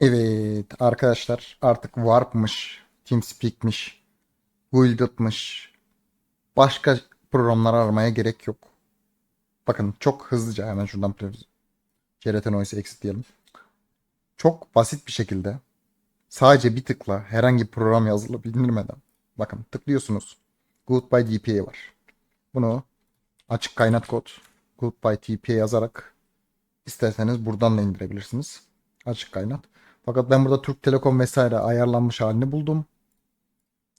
Evet arkadaşlar artık Warp'mış, TeamSpeak'miş, Wilded'mış. Başka programlar aramaya gerek yok. Bakın çok hızlıca hemen şuradan CRT Noise exit diyelim. Çok basit bir şekilde sadece bir tıkla herhangi bir program yazılıp indirmeden bakın tıklıyorsunuz. Goodbye DPA var. Bunu açık kaynak kod Goodbye TPA yazarak isterseniz buradan da indirebilirsiniz. Açık kaynak. Fakat ben burada Türk Telekom vesaire ayarlanmış halini buldum.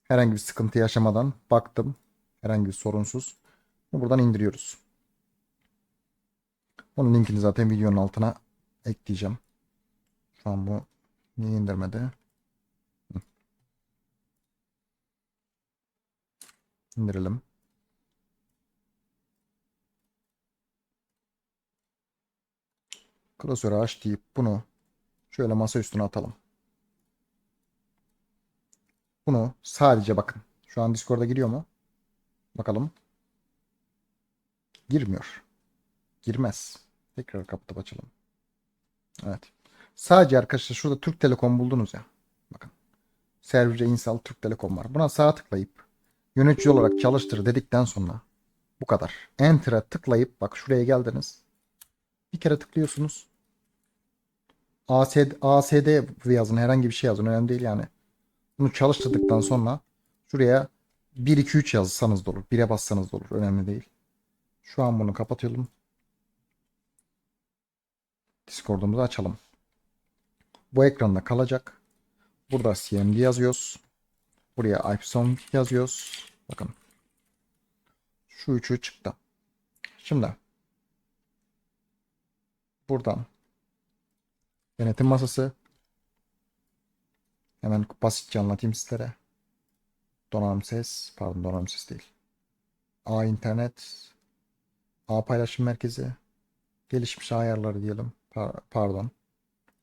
Herhangi bir sıkıntı yaşamadan baktım. Herhangi bir sorunsuz. Buradan indiriyoruz. Bunun linkini zaten videonun altına ekleyeceğim. Şu an bu niye indirmedi? İndirelim. Klasörü aç deyip bunu şöyle masa üstüne atalım. Bunu sadece bakın. Şu an Discord'a giriyor mu? Bakalım. Girmiyor. Girmez. Tekrar kapatıp açalım. Evet. Sadece arkadaşlar şurada Türk Telekom buldunuz ya. Bakın. Server'e install Türk Telekom var. Buna sağ tıklayıp yönetici olarak çalıştır dedikten sonra bu kadar. Enter'a tıklayıp bak şuraya geldiniz. Bir kere tıklıyorsunuz. ASD, ASD yazın herhangi bir şey yazın önemli değil yani. Bunu çalıştırdıktan sonra şuraya 1 2 3 yazsanız da olur. 1'e bassanız da olur. Önemli değil. Şu an bunu kapatıyorum. Discord'umuzu açalım. Bu ekranda kalacak. Burada CMD yazıyoruz. Buraya IPsong yazıyoruz. Bakın. Şu üçü çıktı. Şimdi buradan yönetim masası hemen basitçe anlatayım sizlere. Donanım ses, pardon donanım ses değil. A internet, A paylaşım merkezi, gelişmiş ayarları diyelim. Pa- pardon.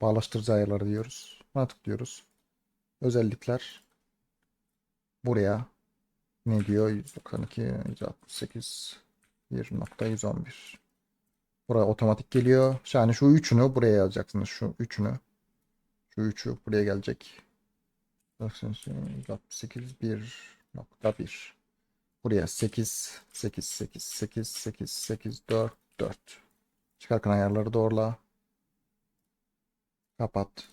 Bağlaştırıcı ayarları diyoruz. Buna tıklıyoruz. Özellikler. Buraya ne diyor? 192, 168, 1.111. Buraya otomatik geliyor. Yani şu üçünü buraya yazacaksınız. Şu üçünü. Şu üçü buraya gelecek. 168, 1.1. Buraya 8, 8, 8, 8, 8, 8, 4, 4. Çıkarken ayarları doğrula. Kapat.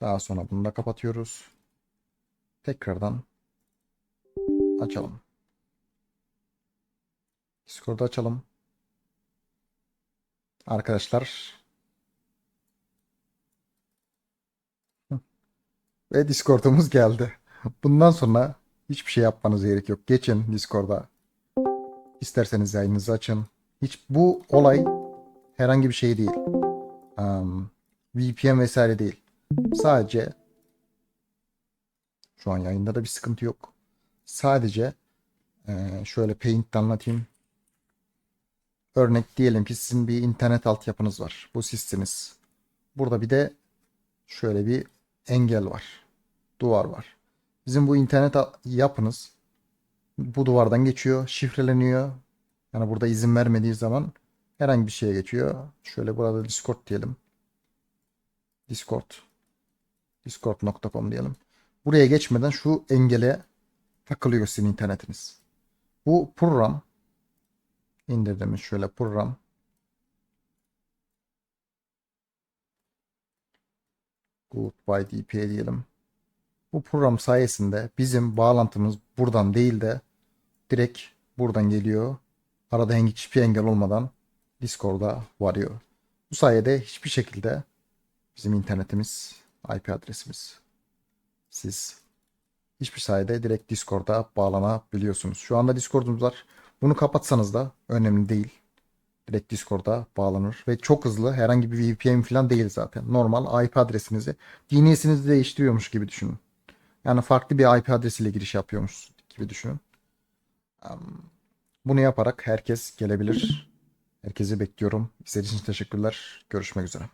Daha sonra bunu da kapatıyoruz. Tekrardan açalım. Discord'u açalım. Arkadaşlar. Ve Discord'umuz geldi. Bundan sonra hiçbir şey yapmanız gerek yok. Geçin Discord'a. İsterseniz yayınınızı açın. Hiç bu olay herhangi bir şey değil. Um, VPN vesaire değil. Sadece şu an yayında da bir sıkıntı yok. Sadece eee, şöyle Paint'te anlatayım. Örnek diyelim ki sizin bir internet altyapınız var. Bu sizsiniz. Burada bir de şöyle bir engel var. Duvar var. Bizim bu internet yapınız bu duvardan geçiyor, şifreleniyor. Yani burada izin vermediği zaman herhangi bir şeye geçiyor. Şöyle burada Discord diyelim. Discord. Discord.com diyelim. Buraya geçmeden şu engele takılıyor sizin internetiniz. Bu program indirdiğimiz şöyle program Goodbye DPA diyelim. Bu program sayesinde bizim bağlantımız buradan değil de direkt buradan geliyor. Arada hiçbir engel olmadan Discord'a varıyor. Bu sayede hiçbir şekilde bizim internetimiz, IP adresimiz siz hiçbir sayede direkt Discord'a bağlanabiliyorsunuz. Şu anda Discord'umuz var. Bunu kapatsanız da önemli değil. Direkt Discord'a bağlanır ve çok hızlı herhangi bir VPN falan değil zaten. Normal IP adresinizi DNS'inizi değiştiriyormuş gibi düşünün. Yani farklı bir IP adresiyle giriş yapıyormuş gibi düşünün. Bunu yaparak herkes gelebilir. Herkesi bekliyorum. İzlediğiniz için teşekkürler. Görüşmek üzere.